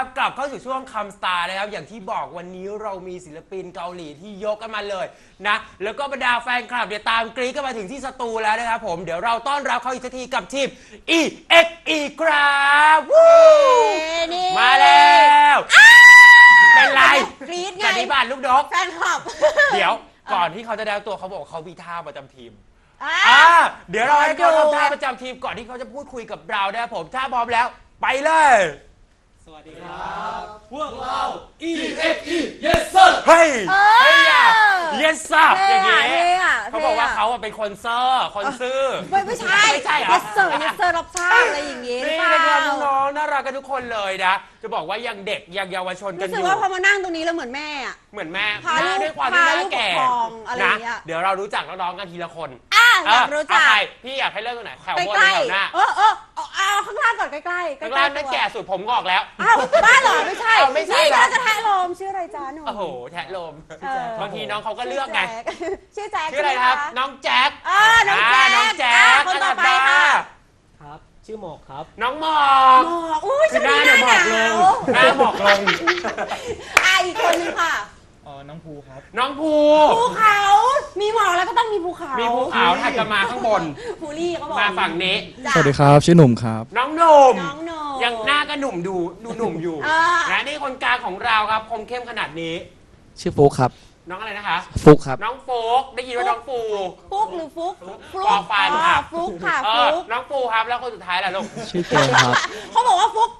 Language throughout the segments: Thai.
ครับกลับเข้าสู่ช่วงคำสตาร์นะครับ อย่างที่บอกวันนี้เรามีศิลปินเกาหลีที่ยกกันมาเลยนะ แล้วก็บรรดาแฟนคลับเดี๋ยวตามกรี๊ดกันมาถึงที่สตูแล้วนะครับผมเดี๋ยวเราต้อนรับเขาอีกสักทีกับทีม E X E ครับวู้นี่ มาแล้วเป็นไรกรี๊ดไง สันนิบาตลูกดอกแฟนคลับเดี๋ยวก่อนที่เขาจะได้ตัวเขาบอกว่าเขามีท่าประจำทีม อะ อ่าเดี๋ยวเราให้เขามาดูทำท่าประจำทีมก่อนที่เขาจะพูดคุยกับเรานะครับผมถ้าพร้อมแล้ว ไปเลยส วัสดีครับ พวกเรา E F E Yes sir เฮ้ยเออ เฮ้ยอะ yes sir เท่อย่างอะงี้เท่อะ เขาบอกว่าท่ะเขาอะเป็นคนเซอร์คนซื่อ ไม่ไม่ใช่ไม่ใช่เหรอ ยัสเซอร์ยัสเซอร์รับทราบอะไรอย่างงี้หรือนี่เปล่านะครับน้องๆน่ารักกันทุกคนเลยนะ จะบอกว่ายังเด็กยังเยาวชนกันรู้อสึกยู่ ว่าพอมานั่งตรงนี้แล้วเหมือนแม่อะ เหมือนแม่พาลูกด้วยความที่พาหน้าลูกแก่ปกครองอะไรอนะย่างเงี้ย เดี๋ยวเรารู้จักน้องๆกันทีละคนอะอยากรู้จัก เออเอาใครพี่อยากให้เริ่มตรงไหนแถวใกบนหรือล้แถวหน้าๆเออเออเอาเอาข้างล่างก่อนใกล้ๆใกล้ๆข้างล่างนั่นตัวแก่สุดผมงอกแล้ว อ้าวบ้าเหรอไม่ใช่เอาไม่ใช่นี่เหรอก็จะแทะลมชื่ออะไรจ้าหนูโอ้โหแทะลม เออบางทีน้องเขาก็เลือกไง ชื่อแจ๊คชื่ออะไรครับใช่หมน้องแจ็คอ่าน้องแจ๊คน้องแจ็อ่าคคนต่อไปค่ะ ครับ ชื่อหมอกครับ น้องหมอกหมอกอุ้ยคืฉัอนหน้าเนี่ยหมอกลงหน้าหมอกลง อะอีกคนนึงค่ะอ๋อน้องภูครับ น้องภูภูเขา มีหมอกแล้วก็ต้องมีภูเขามีมีภูเขาถัดกันมาข้างบน ภูรี่เขาบอกมาฝั่งนี้ จ้ะสวัสดีครับ ชื่อหนุ่มครับ น้องหนุ่ม น้องโน ยังหน้าก็หนุ่มดูดูหนุ่มอยู่อ่าและนี่คนกลางของเราครับคมเข้มขนาดนี้ ชื่อฟุกครับ น้องอะไรนะคะ ฟุกครับ น้องโฟกได้ยินว่าน้องฟูฟุกหรือฟุกฟลุกปอฟันอ๋อค่ะฟลุกค่ะเอฟอลุกน้องฟูครับแล้วคนสุดท้ายล่ะลูกชื่อเกมครับ เขาบอกว่าฟุก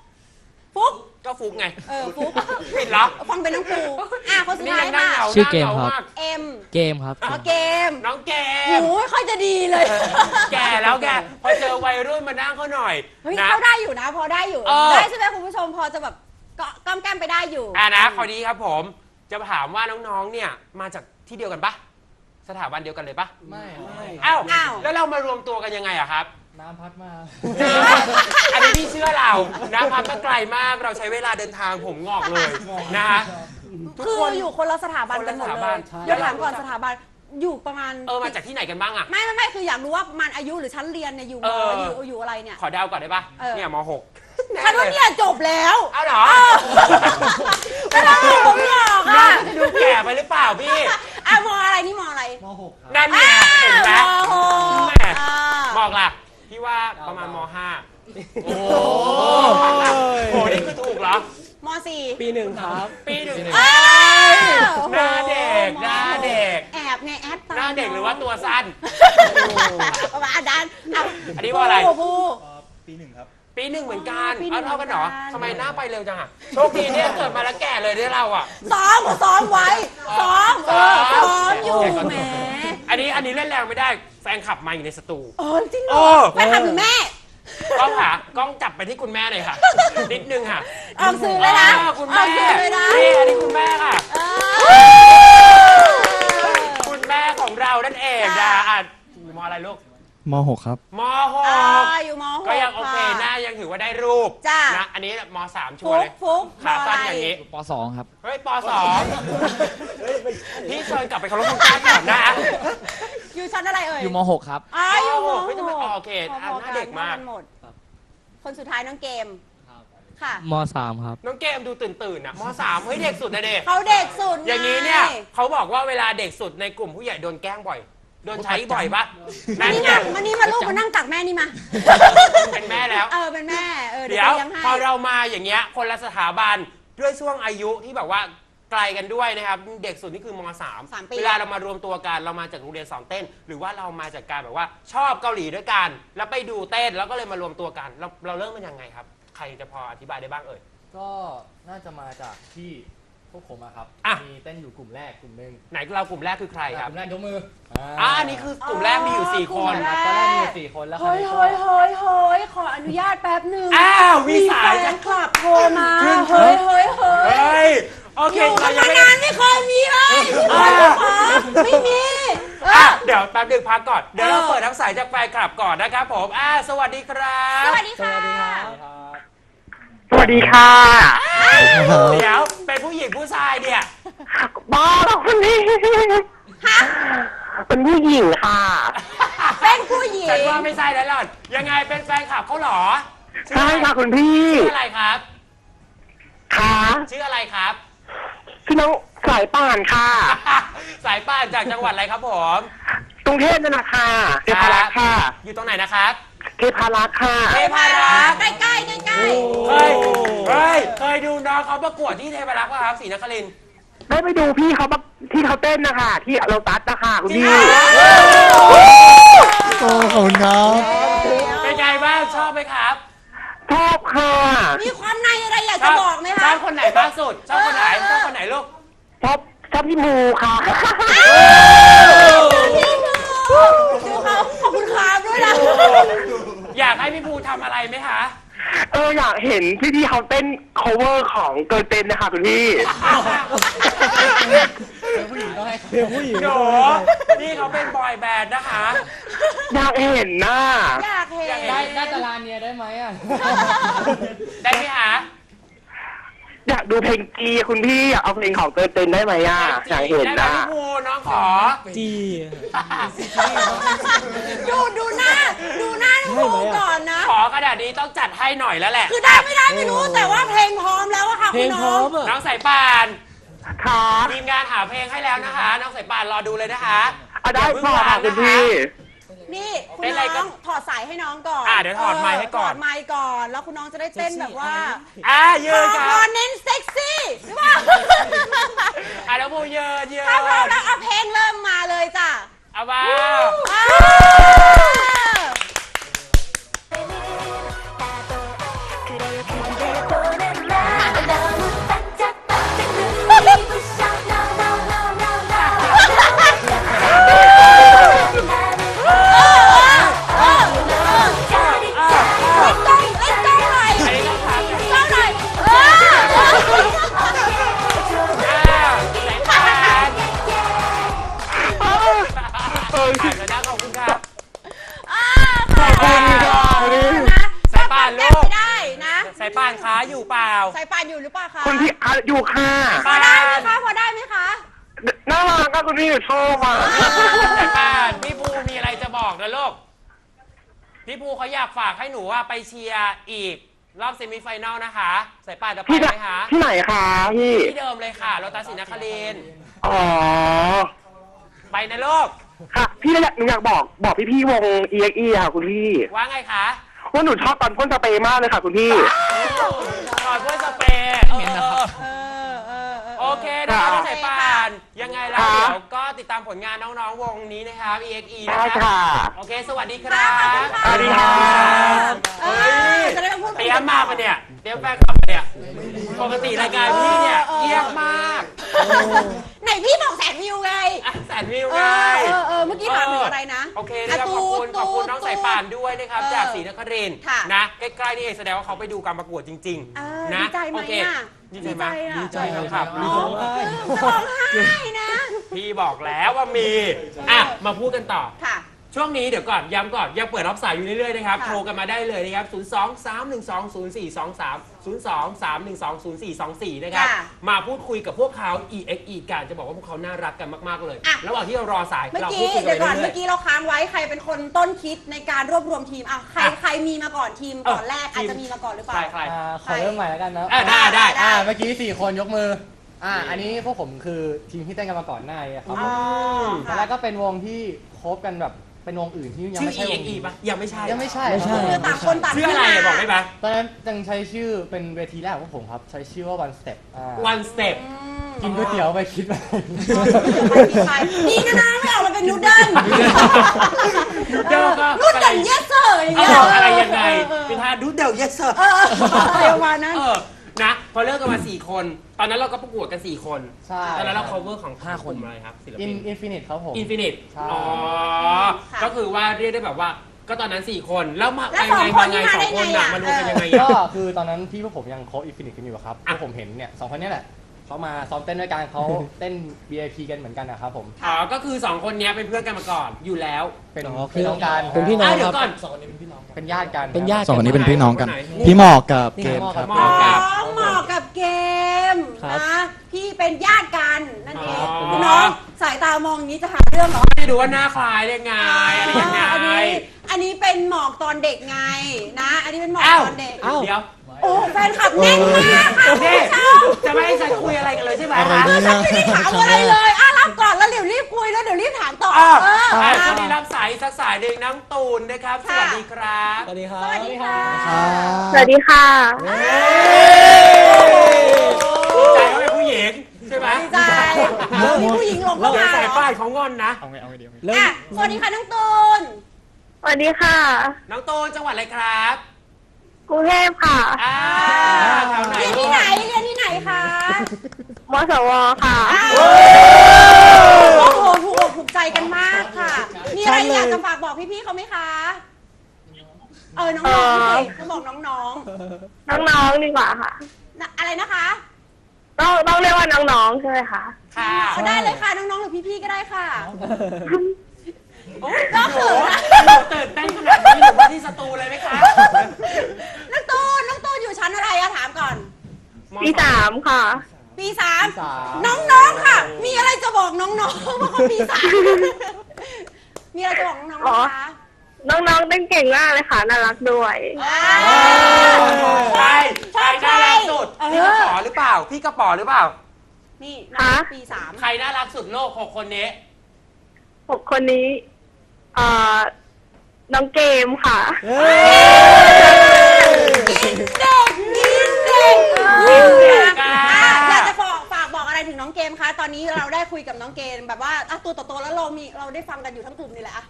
ฟุกก็ฟุกไง เออฟุกผิดเหรอ ฟังเป็นน้องปูอะคนสุดนี่ท้ายยังนั่งค่ะเหงาชื่อเกมหน้าหงาครับากเอ็มเกมครับ อ๋อเกมน้องเกโอ้มโหค่อยจะดีเลยแก่แล้วแกพอเจอวัยรุ่นมานั่งเขาหน่อยเฮ้ยนะ เขาได้อยู่นะ พอได้อยู่ เออ ได้ใช่ไหมคุณผู้ชมพอจะแบบก็ก้อมแก้มไปได้อยู่ อ่านะคราวนี้ครับผม จะถามว่าน้องๆ เนี่ยมาจากที่เดียวกันปะสถาบันเดียวกันเลยปะไม่ไม่อ้าวอ้าว แล้วเรามารวมตัวกันยังไงอะครับ น้ำพัดมา อันนี้พี่เชื่อเรานะพักก็ไกลมากเราใช้เวลาเดินทางผมงอกเลยนะฮะ ทุกคือคน อยู่คนละสถาบันกันหมดคนละสถาเลบันยใช่ เดี๋ยวถามก่อนสถาบันอยู่ประมาณเออมาจากที่ไหนกันบ้างอะ ไม่ไม่ไม่คืออยากรู้ว่าประมาณอายุหรือชั้นเรียนเนี่ยอยู่มเอออ อยู่อยู่อะไรเนี่ย ขอเดาก่อนได้ปะเออ เนี่ยมหกฉันว่าเนี่ยจบแล้วเอาเหรอไม่ได้ผมหลอกน้ออะง จะดูแก่ไปหรือเปล่าพี่อะมออะไรนี่มออะไรม .6 ครับ นั่นไงเห็นไหมมหกแม่อ่า บอกล่ะพี่ว่าประมาณมห้าโอ้โหโหนี่คือถูกเหรอ มสี่ปีหนึ่งครับ ปีหนึ่งอ้าวหน้าเด็กหน้าเด็ก แอบไงแอดตามหน้าเด็กหรือว่าตัวสั้น ประมาณนั้นอะอันนี้ว่าอะไร ผู้ผู้ ปีหนึ่งครับ ปีหนึ่งเหมือนกันปีหนึ่เอางเท่ากันเหรอเหมือนกัน ทำไมหน้าไปเร็วจังอะโชคดีเนี่ยเกิดมาแล้วแก่เลยเนี่ยเราอะซ้อมซ้อมไว้ซ้อมเออซ้อมซ้อมอยู่แกก็แหมอันนี้อันนี้เล่นแรงไม่ได้แฟนขับมาอยู่ในสตู เออจริงเหรโอ้อแฟนคลับหรือแม่กล้องค่ะกล้องจับไปที่คุณแม่หน่อยค่ะ นิดนึงค่ะออกสื่อเลยนะอ่าคุณอแม่อกสื่อเลยนะนี่อันนี้คุณแม่ค่ะ เออ คุณแม่ของเรานั่นเองนะอะมออะไรลูก ม .6 ครับ มหอ่ากอยู่มหกก็ยังโอเคหค่ะน้ายังถือว่าได้รูปจ้ะ นะอันนี้มสามชัวฟุร์เลกยฟุกขาสั้นมะไรอย่างนี้ป .2 ครับ เฮ้ยปสองพี่เชิญกลับไปเคารพคุณป้าก่อนนะอยู่ชั้นอะไรเอ่ยอยู่ม .6 ครับ อ่าอยู่มไม่ต้องหมากอ๋อโอเคพอะอหๆน้าเด็กมาก พอๆนหมดคนสุดท้ายน้องเกมค่ะ ม .3 ครับ น้องเกมดูตื่นตื่นๆอะมสามเฮ้ยเด็กสุดนะเด็กเขาเด็กสุดไอย่างนี้เนี่ยเขาบอกว่าเวลาเด็กสุดในกลุ่มผู้ใหญ่โดนแกล้งบ่อย โดนใช้บ่อยปะมานั่นนี่ไงมามานี่มาลูกมานั่งตักแม่นี่มา เป็นแม่แล้ว เออเป็นแม่ เออเดี๋เดี๋ยยววไปเลี้ยงให้พอเรามาอย่างเงี้ย คนละสถาบันด้วยช่วงอายุที่แบบว่าไกลกันด้วยนะครับ เด็กสุดนี่คือมสามสามปีเวลาเรามารวมตัวกันเรามาจากโรงเรียนสอนเต้น หรือว่าเรามาจากการแบบว่าชอบเกาหลีด้วยกัน แล้วไปดูเต้นแล้วก็เลยมารวมตัวกัน เราเราเริ่มมันยังไงครับ ใครจะพออธิบายได้บ้างเอ่ย ก็น่าจะมาจากที่ พวกผมอะครับ อะ มีเต้นอยู่กลุ่มแรกกลุ่มหนึ่งไหนเรากลุ่มแรกคือใครครับกลุ่มแรกยกมืออ่าอันนี้คือกลุ่มแรกมีอยู่สี่คนครับตอนแรกมีอยู่สี่คนแล้วคราวเฮ้ยนี้ก็ เฮ้ยเฮ้ยเฮ้ยขออนุญาตแป๊บหนึ่งอ้าวมีมีสาแฟยนคลับโทรมาขึ้นเฮ้ยเฮ้ยเฮ้ยเฮ้ย โอเคอยู่กัเรานยังมาไม่ได้ นานไม่เคยมีเลยอ่า ไม่มีเออะอเดี๋ยวแป๊บนึงพักก่อน เดี๋ยวเราเออเปิดทั้งสายจากแฟนคลับก่อนนะครับผม อ่า สวัสดีครับ สวัสดีสค่ะวัสดีครับ สวัสดีค่ะเดี๋ยวเป็นผู้หญิงผู้ชายเนี่ยบ้าแล้วคนนี้เป็นผู้หญิงค่ะ เป็นผู้หญิงฉันว่าไม่ใช่แล้วหล่อนยังไงเป็นแฟนคลับเขาเหรอใช่ค่ะคุณพี่ ชื่ออะไรครับค่ะชื่ออะไรครับพี่น้องสายป่านค่ะ สายป่านจากจังหวัดอะไรครับผมกรุงเทพนั่นนะค่ะเทพารักษ์ค่ะ อยู่ตรงไหนนะครับ เทพารักษ์ค่ะ เทพารักษ์ใกล้ๆใกล้ๆใกล้เฮ้ยเฮ้ยเคยดูน้องเขาประกวดที่เทพารักษ์ป่ะครับศรีนครินทร์ได้ไปดูพี่เขาแบบที่เขาเต้นนะคะที่เราตัดนะคะคุณพี่โอ้ขอบคุณครับเป็นไงบ้างชอบไหมครับชอบค่ะๆมีความในอะไรอยากจะบอกไหมชคะอบคนไหนบ้างสุดชอบคนไหนชอบคนไหนลูกชอบชอบพี่มูค่ะ ดูเขาขอบคุณครับด้วยนะ อยากให้พี่ภูทำอะไรไหมคะ เอออยาก เห็นพี่พี่ๆเขาเต้น cover ของเกิร์ลเต้นนะคะคุณพี่เป็นผู้หญิงต้องให้เดี๋ยวผู้หญิงโหนี่เขาเป็นบอยแบนด์นะคะ อยากเห็นน่ะอยากเห็นได้ได้ตารางเนียได้ไหมอะ ได้ไหมคะ อยากดูเพลงจีคุณพี่อยากเอาเพลงของเกิร์ลเต้นได้ไหมอะอยากเห็นได้ไหมน่ะพี่ภูน้องขอ จีดูดูหน้า ดูหน้าน้องภูก่อนนะ ขอขนาดนี้ต้องจัดให้หน่อยแล้วแหละคือได้ไม่ได้ไม่รู้แต่ว่าเพลงพร้อมแล้วอะค่ะเพลคุงณพร้น้ออง มอะ น้องสายป่านค่ะทีมงานหาเพลงให้แล้วนะคะ น้องสายป่านรอดูเลยนะคะเอาได้อย่าเพิ่งพอวาค่ะงคุณนะคะพี่ นี่คุณเป็นไรน้กัอนงถอดสายให้น้องก่อนอะเดี๋ยวถอดไมค์ให้ก่อน ถอดไมค์ก่อน แล้วคุณน้องจะได้เต้นแบบว่าอะยืพอนคพรัอบเน้นเซ็กซี่หรือเปล่าอะแล้วภูยืนยืนถ้าพร้อมแล้วเอาเพลงเริ่มมาเลยจ้ะเอามา ว้าว นูว่าไปเชียร์อีก รอบเซมิไฟแนลนะคะ สายป่านจะไปที่ไหนไหมคะที่ไหนคะพี่ ที่เดิมเลยค่ะโรตัสศรีนครินทร์อ๋อ ไปนะลูกค่ะ พี่อยากหนูอยากบอกบอกพี่พี่ๆวง EXE ค่ะคุณพี่ ว่าไงคะว่าหนูชอบตอนพ่นสเปรย์มากเลยค่ะคุณพี่ถอดพ่นสเปรย์เออเออเออ เออเออโอเคนะคะครับพี่สายป่าน ยังไงแล้วครับเดี๋ยวก็ติดตามผลงานน้องๆวงนี้นะครับ EXE นะได้ครัค่ะโอเค สวัสดีครับสวัสดีค่ะเออจะได้มาพูดเตรียมมาปะเนี่ยเตรียมแฟนคลับปะเนี่ยปกติรายการพี่เนี่ยเงียบมากไหนพี่บอกแสนวิวไง อะแสนวิวเอไงอเออเอ อเมื่อกี้ถามถึงอะไรนะโอเคนะครับขอบคุณขอบคุณน้องสายป่านด้วยนะครับเออจากศรีนครินทร์ค่ะนะใกล้ๆนี่เองแสดงว่าเขาไปดูการประกวดจริงเออๆนะดีใจไหมโอเคอะดีใจไหมอะดีใจครับร้องจะร้องไห้นะพี่บอกแล้วว่ามีอะมาพูดกันต่อค่ะ ช่วงนี้เดี๋ยวก่อนย้ำก่อนยังเปิดรับสายอยู่เรื่อยๆนะครับค่ะ โทรกันมาได้เลยนะครับ 0 2 3 1 2 0 4 2 3 0 2 3 1 2 0 4 2 4 นะครับ ค่ะมาพูดคุยกับพวกเขา EXE กันจะบอกว่าพวกเขาน่ารักกันมากๆเลย อะ ระหว่างที่เรารอสายเมื่อเรากี้พูดคุยกัเดี๋ยนวก่อนเรื่เมื่อยอกี้เราค้างไว้ใครเป็นคนต้นคิดในการรวบรวมทีมอะใครอะใครมีมาก่อนทีมก่อนเออแรกทีมอาจจะมีมาก่อนหรือๆเปล่าใครใคร อ่าขอเริ่มใหม่แล้วกันนะอะได้ได้ได้ อ่าเมื่อกี้สี่คนยกมืออ่าอันนี้พวกผมคือทีมที่เต้นกันมาก่อนหน้านี้ครับ อ๋อ ตอนแรกก็เป็นวงที่คบกันแบบ เป็นวงอื่นที่ยังชื่อ ไม่ใช่วง EXE ปะยังไม่ใช่ยังไม่ใช่ไม่ใช่ คือต่างคนต่างชื่ออะไรอะบอกได้ไหมตอนนั้นยังใช้ชื่อเป็นเวทีแรกของพวกผมครับ ใช้ชื่อว่า one step อ่า One Step อืมกินก๋วยเตี๋ยวไปคิดไปนี่นะนะไม่ออกมาเป็นนูเดิลนูเดิลก็นูเดิลเยสเซอร์อย่างเอเงี้ยออะไรยังไงเออเป็นท่าดูเดล yes sir เอออะไรประมาณนั้น เออ นะ พอเลิกกันมา 4 คน ตอนนั้นเราก็ประกวดกัน 4 คน ใช่ตอนนั้นเรา cover ของ 5 คนอะไรครับศิลอิปินนอินฟินิตครับผม Infinite ใช่ อ๋อ ค่ะ ก็คือว่าเรียกได้แบบว่า ก็ตอนนั้น 4 คน แล้วมาแล้วไปไงสองคนมาไงนี่มาสอได้งคนไงน่ะอะมารวมกันยังไงก็อะคือตอนนั้นพี่พวกผมยังโค้ชอินฟินิตกันอยู่ครับอะพวกผมเห็นเนี่ยสองคนเนี้แหละ เขามาซ้อมเต้นด้วยกันเขาเต้น VIP กันเหมือนกันนะครับผมอ๋อก็คือ2คนเนี้ยเป็นเพื่อนกันมาก่อนอยู่แล้วเป็นอ๋อเป็นน้องกันเป็นพี่น้อะองเดี๋ยครับวก่อนเป็นญาติกันเป็นญาติ สองคนนี้เป็นพี่น้องกันไหนพี่หมอกกับเกมครับ หมอกกับ น้องเหมาะกับเกมครับ นะพี่เป็นญาติกันนั่นเองอ๋อ คุณน้องสายตามองอย่างนี้จะหาเรื่องเหรอไม่ดูว่าหน้าคล้ายได้ไงอะไรยังไง อันนี้อันนี้เป็นหมอกตอนเด็กไงนะ อันนี้เป็นหมอกอ้าว ตอนเด็ก อ้าว เดี๋ยว โอ้แฟนคลับแน่นมากค่ะคุณนี่ผู้ช กันเลยใช่ไหมอะไรคะเนี่ยไม่ได้ถามอะไรเลยอะรับก่อนแล้วเดี๋ยวรีบคุยแล้วเดี๋ยวรีบถามต่ออะเอออะอะช่วงนี้รับสายสักสายหนึ่งน้องตูนนะครับ สค่ะ วัสดีครับสวัสดีครัสบวัสดีค่ะครับสวัสดีค่ะ ดีใจเขาเป็นผู้หญิงใช่ไหมดีใจเออมีผู้หญิงลงเข้าเดี๋ยวมาใส่เหรอป้ายเขางอนนะ เอาไงเอาไงเดียวอะสวัสดีค่ะน้องตูน สวัสดีค่ะ น้องตูนจังหวัดอะไรครับ กรุงเทพค่ะอ่าแถวไหนเรียนที่ไหนเรียนที่ไหนคะมสวค่ะ โอ้โหถูกอกถูกใจกันมากค่ะ มีอะไรอยากจะฝากบอกพี่ๆเขาไหมคะ เออ น้องๆสิเขาบอกน้องน้องๆดีกว่าค่ะ ๆนะอะไรนะคะ ต้องต้องเรียกว่าน้องๆใช่ไหมคะ ค่ะเอาได้เลยค่ะ น้องๆหรือพี่ๆก็ได้ค่ะ โอ้ยก็เขินนะหนูตื่นเต้นขนาดนี้หนูมาที่สตูเลยไหมคะน้องตูนน้องตูนอยู่ชั้นอะไรอะถามก่อน ปีสามค่ะปีสาม น้องๆค่ะ มีอะไรจะบอกน้องๆว่าเขาปีสามมีอะไรจะบอกน้องๆไหมคะน้องๆเต้นเก่งมากเลยค่ะ น่ารักด้วยอ่าใช่ใช่น่ารักสุดเออพี่กระป๋อหรือเปล่า พี่กระป๋อหรือเปล่า นี่น้องปีสาม ใครน่ารักสุดโลกหกคนนี้ หกคนนี้ เอ่อน้องเกมค่ะ เด็กยิ้มเด็กยิ้มเด็กอะอยากจะฝากฝากบอกอะไรถึงน้องเกมคะ ตอนนี้เราได้คุยกับน้องเกมแบบว่าอะตัวต่อตัวแล้วเรามีเราได้ฟังกันอยู่ทั้งกลุ่มนี่แหละอะ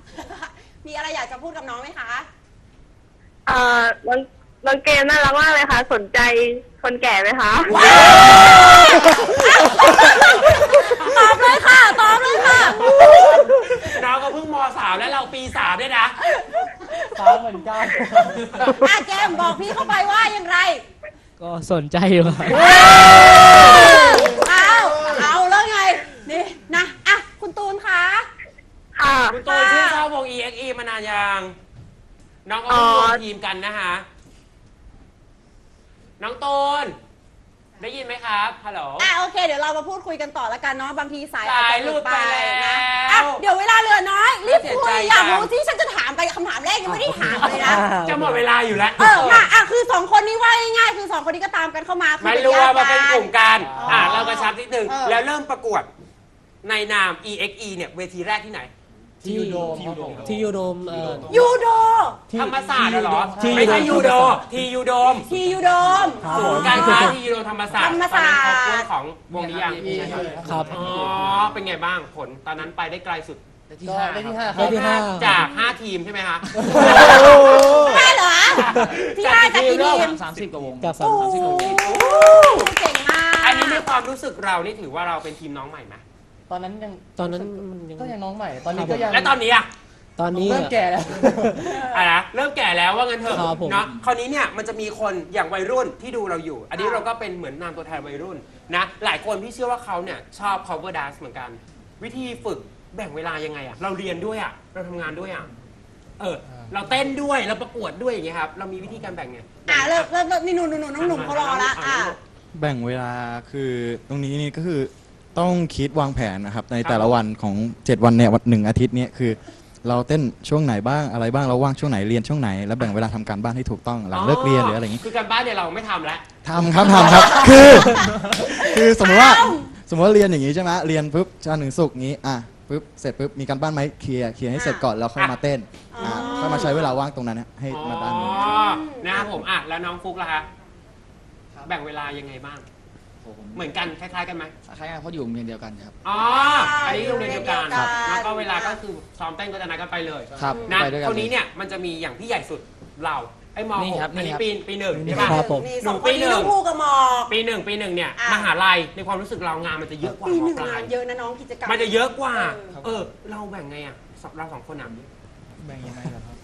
มีอะไรอยากจะพูดกับน้องไหมคะ เอ่อน้อง น้องเกมน่ารักมากเลยค่ะ สนใจคนแก่ไหมคะ ตอบเลยค่ะตอบเลยค่ะ น้องก็เพิ่งมสามแล้วเราปีสามด้วยนะ สามเหมือนกัน อะเกมบอกพี่เข้าไปว่าอย่างไร ก็สนใจอยู่ครับ เอาเอาแล้วไง นี่นะอะคุณตูนคะค่ะ คุณตูนชื่นชอบวง EXE มานานยัง น้องก็เพิ่งรวมทีมกันนะคะ น้องตูนได้ยินไหมครับฮัลโหล อะโอเค เดี๋ยวเรามาพูดคุยกันต่อแล้วกันเนาะบางทีสายอาจสายจะหลุดไปแล้วนะอะเดี๋ยวเวลาเหลือน้อยรีบเสียคุใจยอยากจังรู้ที่ฉันจะถามไปคำถามแรกยังไม่ได้ถามเลยนะจะหมดเวลาอยู่แล้วเออมาอะคือสองคนนี้ว่าง่ายๆคือสองคนนี้ก็ตามกันเข้ามาคือมันเป็นรวญามติมาเป็นกลุ่มกันอ๋ออ่อ่าเรากระชับนิดนึงเออแล้วเริ่มประกวดในนาม EXE เนี่ยเวทีแรกที่ไหน ที่ยูโดมครับผมที่ยูโดมเอ่อ ยูโดธรรมศาสตร์เหรอ ที่ไม่ใช่ยูยูโด โดมทียูโดมทียูโดมศูนย์การค้าที่ยูโดธรรมศาสตร์ธรรมศาสตร์ ตอนนั้นเขาเรื่องของวงนี้ยังครับ อ๋อ เป็นไงบ้างผลตอนนั้นไปได้ไกลสุดก็ได้ที่ห้าคได้รับ ที่ห้า จาก5ทีมใช่ไหมคะใช่เหรอที่ห้าจากกี่ทีมสามสิบกว่าวง จากสามโอ้สิบโหกว่าเก่งมาก อันนี้ในความรู้สึกเรานี่ถือว่าเราเป็นทีมน้องใหม่ไหม ตอนนั้นยังตอนนั้นมันยัง ก็ยังน้องใหม่ ตอนนี้ก็ยังและตอนนี้อะตอนนี้เริ่มแก่แล้ว อะนะเริ่มแก่แล้วว่างั้นเถอะครับผม เนาะคราวนี้เนี่ยมันจะมีคนอย่างวัยรุ่นที่ดูเราอยู่ อันนี้เราก็เป็นเหมือนนามตัวแทนวัยรุ่นนะหลายคนที่เชื่อว่าเขาเนี่ยชอบ cover dance เหมือนกัน วิธีฝึกแบ่งเวลายังไงอะเราเรียนด้วยอะเราทำงานด้วยอะเออ เราเต้นด้วยเราประกวดด้วยอย่างเงี้ยครับเรามีวิธีการแบ่งไงอะเริ่มเริ่มเริ่มนี่หนุ่มหนุ่มน้องหนุ่มเขารอละอะ แบ่งเวลาคือตรงนี้นี่ก็คือ ต้องคิดวางแผนนะครับ ในแต่ละวันของ 7 วันเนี่ยวันหนึ่งอาทิตย์เนี้คือ เราเต้นช่วงไหนบ้างอะไรบ้างเราว่างช่วงไหนเรียนช่วงไหนแล้วแบ่งเวลาทำการบ้านให้ถูกต้องหลังเลิกเรียนหรืออะไรอย่างนี้คือการบ้านเนี่ยเราไม่ทำแล้ว ทำครับทำครับ คือ คือสมมติว่าสมมติว่าเรียนอย่างนี้ใช่ไหมเรียนปุ๊บจันทร์ถึงศุกร์งี้อะปุ๊บเสร็จปุ๊บมีการบ้านไหมเคลียร์เคลียร์ให้เสร็จก่อนแล้วค่อยมาเต้นอะค่อยมาใช้เวลาว่างตรงนั้นให้อ๋มาด้านนี้ อนะครับผมอะแล้วน้องฟุกล่ะคะแบ่งเวลายังไงบ้าง เหมือนกันคล้ายๆกันไหมคล้ายๆกันเพราะอยู่โรงเรียนเดียวกันครับ อ๋ออันนี้โรงเรียนเดียวกันครับ แล้วก็เวลาก็คือซ้อมเต้นก็จะนัดกันไปเลยครับนะไปด้วยกัคนนี้เนี่ยมันจะมีอย่างพี่ใหญ่สุดเราไอ้มนี่หกครับอันนี่นี้ครับปีปีหนึ่งนี่ใช่ครัป่ะบผม นี่สองคนนี้น้องผู้กับหมอก ปีหนึ่งปีหนึ่งเนี่ยอะ มหาลัยในความรู้สึกเรางานมันจะเยอะกว่าปีมหนึ่งปลางายนเยอะนะน้องกิจกรรม มันจะเยอะกว่า เออ เออ เราแบ่งไงอะเราสองคนอะแบ่งยังไงล่ะครับ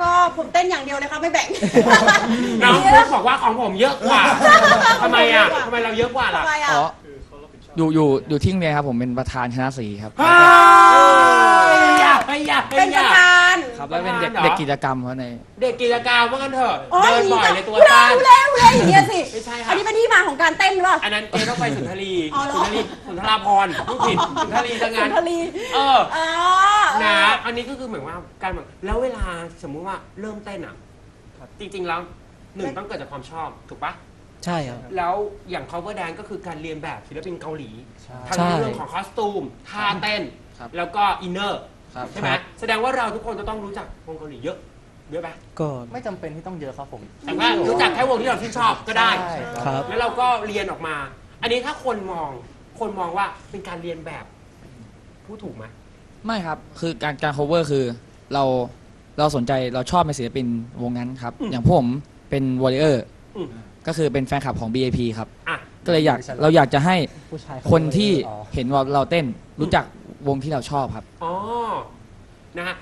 ก็ผมเต้นอย่างเดียวเลยครับไม่แบ่ง น้องเยฟุอะกบอกว่าของผมเยอะกว่าทำไมอะทำไมเราเยอะกว่าล่ะ ทำไมอะอ๋ออยู่อยู่อยู่ที่โรงเรียนครับผมเป็นประธานคณะสีครับ เฮ้ยอยากไปอยากไปเป็นอประยากธาน ครับ แล้วเป็นเด็กประธานเหรอ เด็กกิจกรรมเขาใน เด็กกิจกรรมว่ากันเถอะอ๋อเดินอย่างบ่อยนี้ในตัวก็บ้านเร็วเร็วอย่างเงี้ยสิ ไม่ใช่ค่ะอันนี้เป็นที่มาของการเต้นหรือเปล่า อันนั้นเกต้องไปสุนทรีอ๋อเหรอสุนทรีสุนทราพรผู้ผิดสุนทรีซะสุงั้นนทรีเออ อ๋อนะ อันนี้ก็คือเหมือนว่าการแบบแล้วเวลาสมมุติว่าเริ่มเต้นอะจริง ๆ แล้วหนึ่งต้องเกิดจากความชอบถูกปะใช่ครับ แล้วอย่าง cover dance ก็คือการเรียนแบบศิลปินเกาหลีใช่ทั้งใช่เรื่องของคอสตูมท่าเต้น ครับ แล้วก็อินเนอร์ ครับ ใช่ไหมแสดงว่าเราทุกคนจะต้องรู้จักวงเกาหลีเยอะเยอะไหมก็ ไม่จำเป็นที่ต้องเยอะครับผม แต่ว่ารู้จักแค่วงที่เราชื่นชอบก็ได้ ใช่ครับ แล้วเราก็เรียนออกมา อันนี้ถ้าคนมองคนมองว่าเป็นการเรียนแบบพูดถูกไหม ไม่ครับ คือการการ cover คือเราเราสนใจเราชอบในศิลปินวงนั้นครับอย่างพวกผมเป็นวอริเออร์อืม ก็คือเป็นแฟนคลับของ BAP ครับ อะ ก็เลยอยาก เราอยากจะให้ผู้ชายคนที่อ๋อ เห็นว่าเราเต้นรู้จัก วงที่เราชอบครับ อ๋อ นะฮะ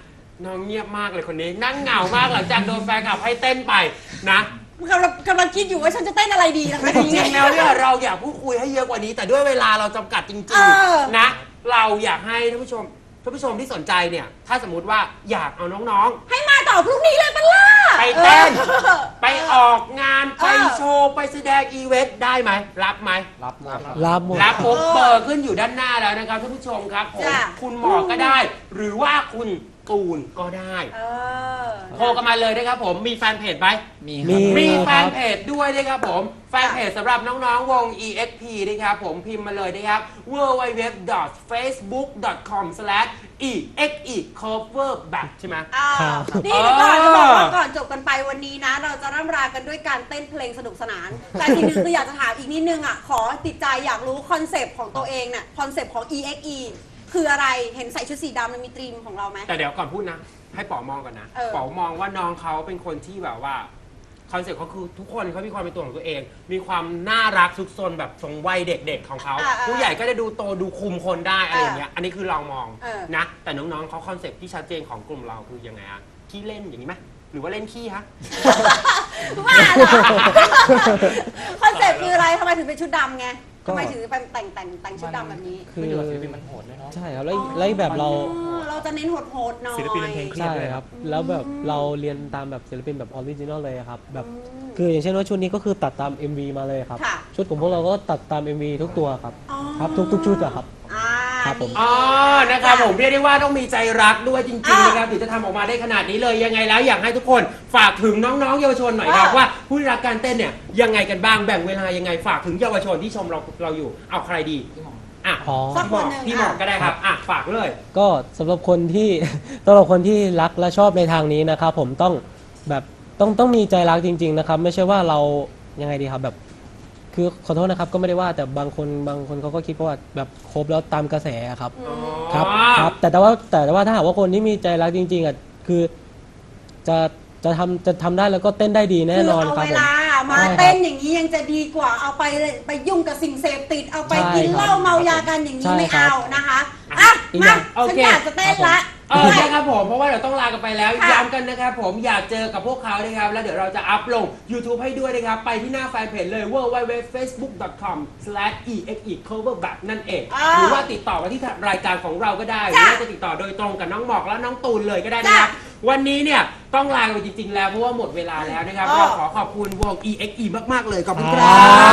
น้องเงียบมากเลยคนนี้ นั่งเหงามากหลังจากโดนแฟนคลับให้เต้นไปนะ กำลังกำลังคิดอยู่ว่าฉันจะเต้นอะไรดีนะคือจริงๆแล้วเนี่ยเราอยากพูดคุยให้เยอะกว่านี้ แต่ด้วยเวลาเราจำกัดจริงเออ ๆนะ เราอยากให้ท่านผู้ชมท่านผู้ชมที่สนใจเนี่ย ถ้าสมมติว่าอยากเอาน้องให้มาต่อ พรุ่งนี้เลยเป็นล่ะไปเต้นออๆไปออกงานเออไปโชว์ ไปแสดงอีเวนต์ได้ไหม รับไหม รับหมดรับหมด รับปุ๊บเบอร์ขึ้นอยู่ด้านหน้าแล้วนะครับท่านผู้ชมครับผมจ้ะ คุณหมอก็ได้ หรือว่าคุณตูนก็ได้เออ โทรกันมาเลยนะครับผมมีแฟนเพจไหม มีมีครับ มีแฟครันบเพจด้วยนะครับผม แฟนเพจสำหรับน้องๆ วง EXP นะครับผมพิมพ์มาเลยนะครับ www.facebook.com/execoverback ใช่ไหม อ่าครับ นี่ก่อนจะบอกว่าก่อนจบกันไปวันนี้นะ เราจะร่ำรากันด้วยการเต้นเพลงสนุกสนาน แต่ทีนึงคืออยากจะถามอีกนิดนึงอะ ขอติดใจอยากรู้คอนเซปต์ของตัวเองเนี่ยคอนเซปต์ของ EXE คืออะไรเห็นใส่ชุดสีดำมันมีตรีมของเราไหม แต่เดี๋ยวก่อนพูดนะ ให้ป๋อมองก่อนนะเออ ป๋อมองว่าน้องเขาเป็นคนที่แบบว่า คอนเซ็ปต์เขาคือทุกคนเขามีความเป็นตัวของตัวเอง มีความน่ารักซุกซนแบบทรงวัยเด็กๆของเขา อ่าๆผู้ใหญ่ก็จะดูโตดูคุมคนได้อะไรอย่างเงี้ย อันนี้คือเรามองเออ นะ แต่น้องๆเขาคอนเซ็ปต์ที่ชัดเจนของกลุ่มเราคือยังไงอะขี้เล่นอย่างนี้ไหมหรือว่าเล่นขี้ฮะ ว่าเหรอ คอนเซปต์คืออะไรทำไมถึงเป็นชุดดำไง ก็ทำไมถึงเป็นแต่งแต่งแต่งชุดดำแบบนี้คือไม่อยู่กับศิลปินมันโหดด้วยเนาะ ใช่ครับแล้วแล้วแบบเรา อ๋อเราจะเน้นโหดๆหน่อยศิลปินเป็นเพลงเครียดใช่ด้วยคครัรับ บ แล้วแบบเราเรียนตามแบบศิลปินแบบออริจินอลเลยครับ แบบ คืออย่างเช่นว่าชุดนี้ก็คือตัดตาม MV มาเลยครับ ค่ะ ชุดของพวกเราก็ตัดตาม MV ทุกตัวครับ อ๋อ ครับทุกทุกชุดอะครับอ่า ครับผม อ๋อ นะครับผมเรียกได้ว่าต้องมีใจรักด้วยจริงๆอะนะครับถึงจะทำออกมาได้ขนาดนี้เลยยังไงแล้วอยากให้ทุกคนฝากถึงน้องๆ เยาวชนหน่อยครับอะว่าผู้ที่รักการเต้นเนี่ยยังไงกันบ้างแบ่งเวลายังไงฝากถึงเยาวชนที่ชมเราเราอยู่เอาใครดีอะอ๋อ สักพี่หมคอนกหนึ่งพี่หมอกอะ ก็ได้ครับอะฝากเลย ก็สำหรับคนที่ สำหรับคนที่รักและชอบในทางนี้นะครับผมต้องแบบต้องต้องมีใจรักจริง ๆ นะครับ ไม่ใช่ว่าเรายังไงดีครับแบบ คือขอโทษนะครับก็ไม่ได้ว่าแต่บางคนบางคนเขาก็คิดว่าแบบครบแล้วตามกระแสครับ ครับอ๋อครับ แต่แต่ว่าแต่ว่าถ้าหากว่าคนที่มีใจรักจริง ๆอะคือจะจะทำจะทำได้แล้วก็เต้นได้ดีแน่นอนคือครับเอาเวผม ลามาใช่ครับเต้นอย่างนี้ยังจะดีกว่าเอาไปไปยุ่งกับสิ่งเสพติดเอาไปใช่กินเหล้าครับเมายากันอย่างนี้ใช่ไม่ครับเอานะคะอะอีกอมาย่างโอฉันเค อยากจะเต้นละ เออใช่ครับผมเพราะว่าเดี๋ยวต้องลากันไปแล้วค่ะย้ำกันนะครับผมอยากเจอกับพวกเขานะครับ แล้วเดี๋ยวเราจะอัพลง YouTube ให้ด้วยนะครับ ไปที่หน้าแฟนเพจเลย www.facebook.com/execoverback นั่นเอง อ่าหรือว่าติดต่อมาที่รายการของเราก็ได้ หรือจ้ะว่าจะติดต่อโดยตรงกับน้องหมอกและน้องตูนเลยก็ได้นะครับ วันนี้เนี่ยต้องลากันไปจริง ๆ แล้วเพราะว่าหมดเวลาแล้วนะครับอ๋อเราขอขอบคุณวง EXE มากๆเลยขอบคุณคครัรั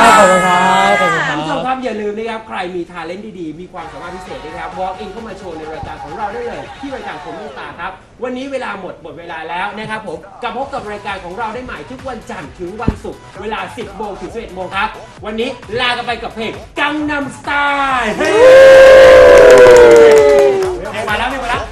บบขอบคุณครับขอบคุณคท่านผู้ชมรับครับอย่าลืมนะครับใครมีทาเลนต์ดีๆ มีความสามารถพิเศษนะครับ walk in เข้ามาโชว์ในรายการของเราได้เลย ที่รายการผมเมตตาครับ วันนี้เวลาหมดหมดเวลาแล้วนะครับผมกลับพบกับรายการของเราได้ใหม่ทุกวันจันทร์ถึงวันศุกร์เวลา 10โมงถึง11โมงครับ วันนี้ลากันไปกับเพลงกังนำสไตล์เฮ้ยเพลงมาแล้วเพลงมาแล้ว